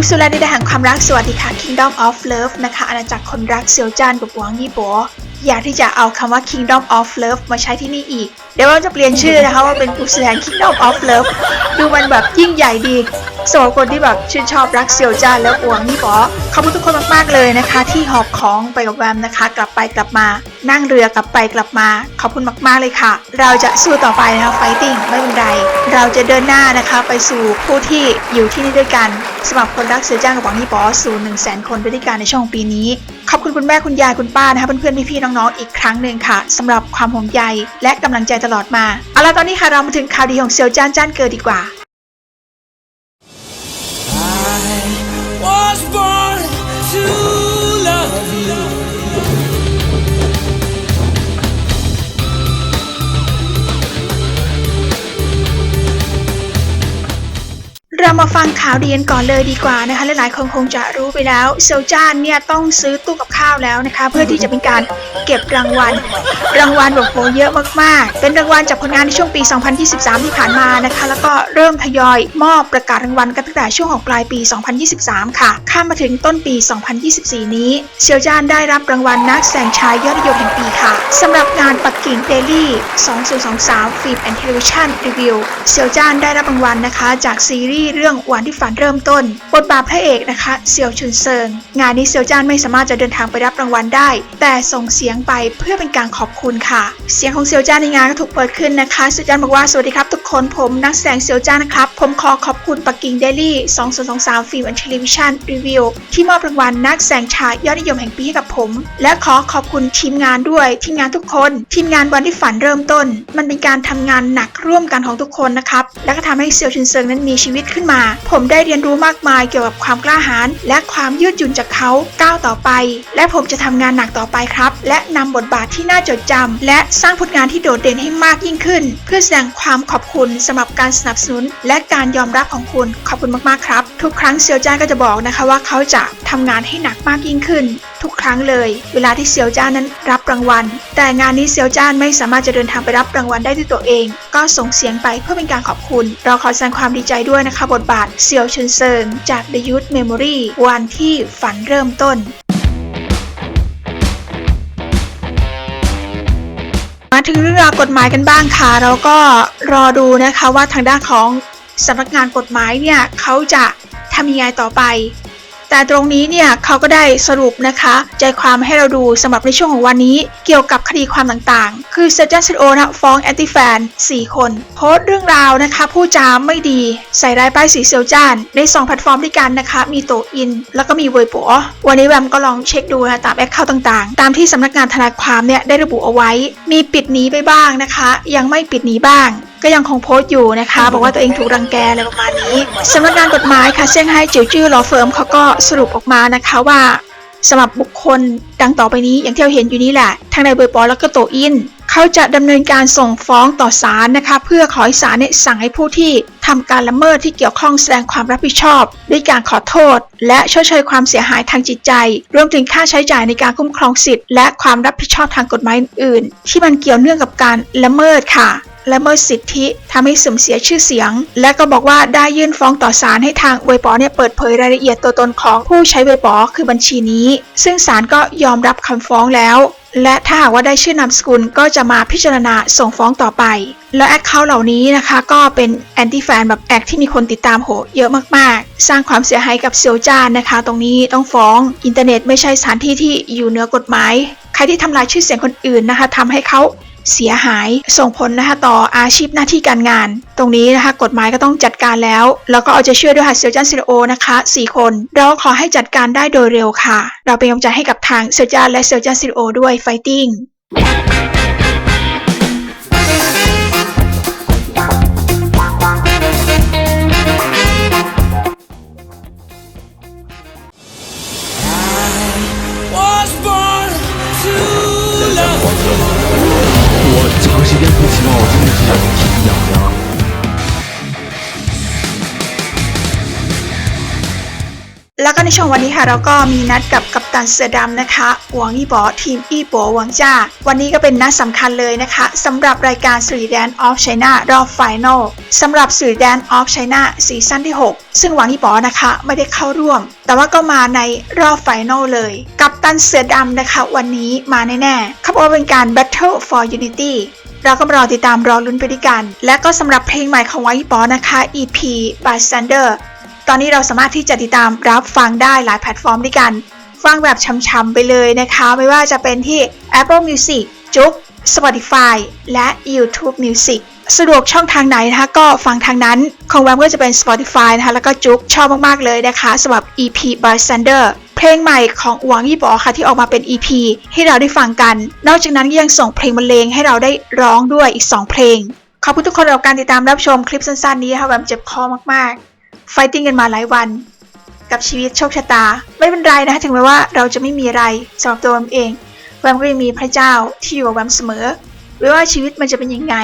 งสุดแลในแห่งความรักสวัสดีค่ะ Kingdom of Love นะคะอาณาจักรคนรักเซียวจานกับหวงยี่ปัวอยากที่จะเอาคำว่า Kingdom of Love มาใช้ที่นี่อีก เดี๋ยวเราจะเปลี่ยนชื่อนะคะว่าเป็นผู้แสดง Kingdom of Love ดูมันแบบยิ่งใหญ่ดีสำหรับคนที่แบบชื่นชอบรักเซียวจานและหวงยี่ปัวขอบคุณทุกคนมากๆเลยนะคะ ที่หอบของไปกับแวมนะคะ กลับไปกลับมา นั่งเรือกลับไปกลับมา ขอบคุณมากๆเลยค่ะ เราจะสู้ต่อไปนะคะ fighting ไม่เป็นไร เราจะเดินหน้านะคะไปสู่ผู้ที่อยู่ที่นี่ด้วยกันสำหรับคนรักเสือจ้างกับหวังยี่ปอสู่1 0 0 0 0แสนคนด้วยกันในช่วงปีนี้ ขอบคุณคุณแม่คุณยายคุณป้านะคะเพื่อนๆพี่ๆน้องๆอีกครั้งหนึ่งค่ะสำหรับความห่วงใยและกำลังใจตลอดมาเอาล่ะตอนนี้ค่ะเรามาถึงข่าวดีของเซียวจ้านจ้านเกิดดีกว่า was born เรามาฟังข่าวเดีกันก่อนเลยดีกว่านะคะหลายๆคนคงจะรู้ไปแล้วเซลจานเนี่ยต้องซื้อตู้กับข้าวแล้วนะคะ เพื่อที่จะเป็นการเก็บรางวัล รางวัลแบบโหเยอะมากๆ เป็นรางวัลจากผลงานในช่วงปี 2023 ที่ผ่านมานะคะ แล้วก็เริ่มทยอยมอบประกาศรางวัลกันตั้งแต่ช่วงของปลายปี 2023 ค่ะ ข้ามมาถึงต้นปี 2024 นี้เซียวจานได้รับรางวัลนักแสดงชายยอดนิยมแห่งปีค่ะสำหรับงานปักกิ่งเดลี่2023ฟิล์มแอนด์เทเลวิชั่นรีวิวเซียวจานได้รับรางวัลนะคะจากซีรีส์เรื่องวันที่ฝันเริ่มต้น บทบาทพระเอกนะคะเซียวชุนเซิง งานนี้เซียวจ้านไม่สามารถจะเดินทางไปรับรางวัลได้ แต่ส่งเสียงไปเพื่อเป็นการขอบคุณค่ะ เสียงของเซียวจ้านในงานก็ถูกเปิดขึ้นนะคะเซียวจานบอกว่าสวัสดีครับทุกคนผมนักแสดงเซียวจ้านนะครับ ผมขอขอบคุณปักกิ่งเดลี่2023ฟิล์มแอนเทเลวิชันรีวิวที่มอบรางวัลนักแสดงชายยอดนิยมแห่งปีให้กับผม และขอขอบคุณทีมงานด้วยทีมงานทุกคน ทีมงานวันที่ฝันเริ่มต้น มันเป็นการทำงานหนักร่วมกันของทุกคนนะครับและก็ทำให้เซียวชุนเซิงนั้นมีชีวิตขึ้นมา ผมได้เรียนรู้มากมายเกี่ยวกับความกล้าหาญและความยืดหยุ่นจากเขาก้าวต่อไป และผมจะทำงานหนักต่อไปครับ และนำบทบาทที่น่าจดจำและสร้างผลงานที่โดดเด่นให้มากยิ่งขึ้น เพื่อแสดงความขอบคุณสำหรับการสนับสนุน และการยอมรับของคุณขอบคุณมากๆครับ ทุกครั้งเซียวจ้านก็จะบอกนะคะว่าเขาจะทำงานให้หนักมากยิ่งขึ้นทุกครั้งเลย เวลาที่เซียวจ้านนั้นรับรางวัล แต่งานนี้เซียวจ้านไม่สามารถจะเดินทางไปรับรางวัลได้ด้วยตัวเอง ก็ส่งเสียงไปเพื่อเป็นการขอบคุณ เราขอแสดงความดีใจด้วยนะคะ บทบาทเซียวชุนเซิงจาก The Youth Memory วันที่ฝันเริ่มต้นมาถึงเรื่องราวกฎหมายกันบ้างค่ะเราก็รอดูนะคะว่าทางด้านของสำนักงานกฎหมายเนี่ยเขาจะทำยังไงต่อไป แต่ตรงนี้เนี่ยเขาก็ได้สรุปนะคะ ใจความให้เราดูสำหรับในช่วงของวันนี้ เกี่ยวกับคดีความต่างๆ คือเซจันซิโอนะฟ้องแอนติแฟน 4 คน โพสต์เรื่องราวนะคะ ผู้จามไม่ดี ใส่ร้ายป้ายสีเซียวจาน ใน 2 แพลตฟอร์มด้วยกันนะคะ มีโตอิน แล้วก็มีเวยปัววันนี้แวมก็ลองเช็คดูนะตามแอคเคาท์ต่างๆ ตามที่สำนักงานทนายความเนี่ยได้ระบุเอาไว้ มีปิดหนีไปบ้างนะคะ ยังไม่ปิดหนีบ้างก็ยังคงโพสต์อยู่นะคะ บอกว่าตัวเองถูกรังแกอะไรประมาณนี้สำนักงานกฎหมายค่ะเซี่ยงไฮ้จิ๋วจื้อลอเฟิร์มเขาก็สรุปออกมานะคะว่าสำหรับบุคคลดังต่อไปนี้อย่างที่เราเห็นอยู่นี้แหละทั้งในเบอร์ปอแล้วก็โตอินเขาจะดำเนินการส่งฟ้องต่อศาลนะคะ เพื่อขอให้ศาลเนี่ยสั่งให้ผู้ที่ทำการละเมิดที่เกี่ยวข้องแสดงความรับผิดชอบ ด้วยการขอโทษ และชดเชยความเสียหายทางจิตใจ รวมถึงค่าใช้จ่ายในการคุ้มครองสิทธิ์และความรับผิดชอบทางกฎหมายอื่น ที่มันเกี่ยวเนื่องกับการละเมิดค่ะ ละเมิดสิทธิทำให้เสื่อมเสียชื่อเสียง และก็บอกว่าได้ยื่นฟ้องต่อศาลให้ทางเวยปอเนี่ยเปิดเผยรายละเอียดตัวตนของผู้ใช้เวยปอคือบัญชีนี้ ซึ่งศาลก็ยอมรับคำฟ้องแล้วและถ้าหากว่าได้ชื่อนามสกุลก็จะมาพิจารณาส่งฟ้องต่อไป แล้วแอคเคาท์เหล่านี้นะคะก็เป็นแอนตี้แฟนแบบแอคที่มีคนติดตามโหเยอะมากๆ สร้างความเสียหายกับเซียวจานนะคะ ตรงนี้ต้องฟ้อง อินเทอร์เน็ตไม่ใช่สถานที่ที่อยู่เหนือกฎหมาย ใครที่ทำลายชื่อเสียงคนอื่นนะคะทำให้เขา เสียหาย ส่งผลนะคะต่ออาชีพหน้าที่การงาน ตรงนี้นะคะกฎหมายก็ต้องจัดการแล้ว แล้วก็เอาใจช่วยด้วยค่ะเซลจันซิโอนะคะ4 คน เราขอให้จัดการได้โดยเร็วค่ะ เราเป็นกำลังใจให้กับทางเซลจันและเซลจันซิโอด้วยไฟติ้ง 时间不骑马，我真的是让你心痒痒。 แล้วก็ในช่วงวันนี้ค่ะ เราก็มีนัดกับกัป ตันเสือดำนะคะหวังอีบอทีมอีโปหวังจ้า วันนี้ก็เป็นนัดสำคัญเลยนะคะสำหรับรายการสื่อแดนออฟไชน่ารอบไฟนอลสำหรับสื่อแดนออฟไชน่าซีซั่นที่ 6 ซึ่งหวังอีบอนะคะ ไม่ได้เข้าร่วม แต่ว่าก็มาในรอบไฟนอลเลย กับตันเสือดำนะคะ วันนี้มาแน่ๆเขาบอกว่าเป็นการ Battle for Unity เราก็มารอติดตามรอลุ้นไปด้วยกัน และก็สำหรับเพลงใหม่ของไวท์บอนะคะ EP by Sander ตอนนี้เราสามารถที่จะติดตามรับฟังได้หลายแพลตฟอร์มด้วยกัน ฟังแบบช้ำๆไปเลยนะคะ ไม่ว่าจะเป็นที่ Apple Music จุก Spotify และ YouTube Music สะดวกช่องทางไหนนะคะก็ฟังทางนั้น ของแวมก็จะเป็น Spotify นะคะแล้วก็จุกชอบมากๆเลยนะคะสำหรับ EP by Sander เพลงใหม่ของหวังยี่บอค่ะที่ออกมาเป็น EP ให้เราได้ฟังกัน นอกจากนั้นยังส่งเพลงบรรเลงให้เราได้ร้องด้วยอีก 2 เพลง ขอบคุณทุกคนสำหรับการติดตามรับชมคลิปสั้นๆนี้ค่ะแวมเจ็บคอมากๆ ไฟติ้งกันมาหลายวัน กับชีวิตโชคชะตา ไม่เป็นไรนะคะถึงแม้ว่าเราจะไม่มีอะไรสำหรับตัวแวมเองแวมก็ยังมีพระเจ้าที่อยู่กับแวมเสมอไม่ว่าชีวิตมันจะเป็นยังไง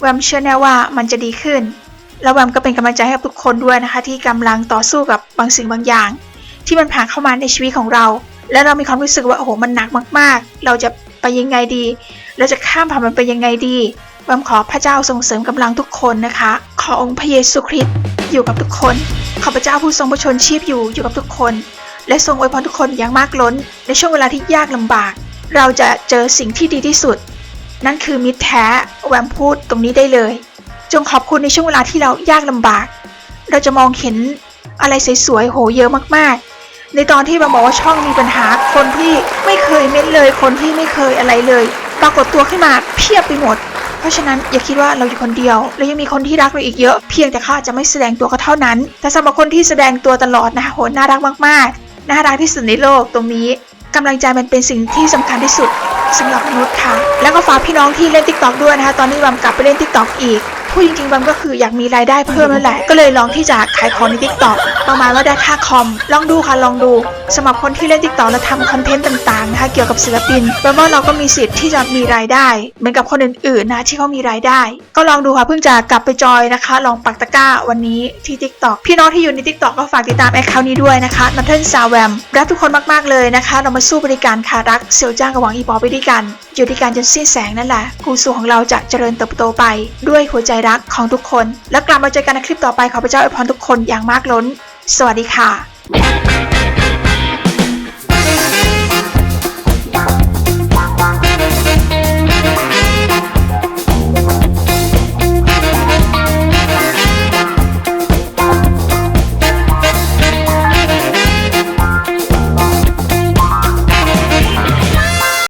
แวมเชื่อแน่ว่ามันจะดีขึ้นแล้วแวมก็เป็นกำลังใจให้กับทุกคนด้วยนะคะ ที่กำลังต่อสู้กับบางสิ่งบางอย่าง ที่มันผ่านเข้ามาในชีวิตของเรา และเรามีความรู้สึกว่าโอ้โหมันหนักมาก ๆ เราจะไปยังไงดี เราจะข้ามผ่านมันไปยังไงดีแวมขอพระเจ้าส่งเสริมกำลังทุกคนนะคะ ขอองค์พระเยซูคริสต์อยู่กับทุกคน ขอพระเจ้าผู้ทรงพระชนชีพอยู่อยู่กับทุกคน และทรงอวยพรทุกคนอย่างมากล้น ในช่วงเวลาที่ยากลำบาก เราจะเจอสิ่งที่ดีที่สุด นั่นคือมิตรแท้แวมพูดตรงนี้ได้เลย จงขอบคุณในช่วงเวลาที่เรายากลำบาก เราจะมองเห็นอะไรสวยๆโหเยอะมากๆ ในตอนที่แวมบอกว่าช่องมีปัญหาคนที่ไม่เคยเม้นเลย คนที่ไม่เคยอะไรเลย ปรากฏตัวขึ้นมาเพียบไปหมด เพราะฉะนั้นอย่าคิดว่าเราอยู่คนเดียว และยังมีคนที่รักเราอีกเยอะ เพียงแต่เขาอาจจะไม่แสดงตัวก็เท่านั้น แต่สำหรับคนที่แสดงตัวตลอดนะคะโหน่ารักมากๆน่ารักที่สุดในโลกตรงนี้กำลังใจมันเป็นสิ่งที่สำคัญที่สุดสำหรับมนุษย์ค่ะ แล้วก็ฝากพี่น้องที่เล่น t ิ k t o k ด้วยนะคะ ตอนนี้บัมกลับไปเล่น t ิ k t o k อีก พูดจริงๆบัมก็คืออยากมีรายได้เพิ่มนั่นแหละ ก็เลยลองที่จะขายของใน t ิ k t o k ประมาณว่าได้ค่าคอม ลองดูค่ะลองดูสำหรับคนที่เล่น t ิ k t o k แล้วทำคอนเทนต์ต่างๆนะคะเกี่ยวกับศิลปินแปลว่าเราก็มีสิทธิ์ที่จะมีรายได้ เหมือนกับคนอื่นๆนะที่เขามีรายได้ ก็ลองดูค่ะเพิ่งจะกลับไปจอยนะคะ ลองปักตะกร้าวันนี้ที่ t ิ k t o k พี่น้องที่อยู่ใน t ิ k t o k ก็ฝากติดตามแอคเคาท์นี้ด้วยนะคะนัทเทิลซาวแวมรักทุกคนมากๆเลยนะคะ เรามาสู้บริการค่ะรักเซียวจ้างกับหวังอีปอไปด้วยกันอยู่ด้วยกันจนสิ้นแสงนั่นแหละครูสู่ของเราจะเจริญเติบโตไปด้วยหัวใจรักของทุกคน แล้วกลับมาเจอกันในคลิปต่อไปขอพระเจ้าอวยพรทุกคนอย่างมากล้น สวัสดีค่ะ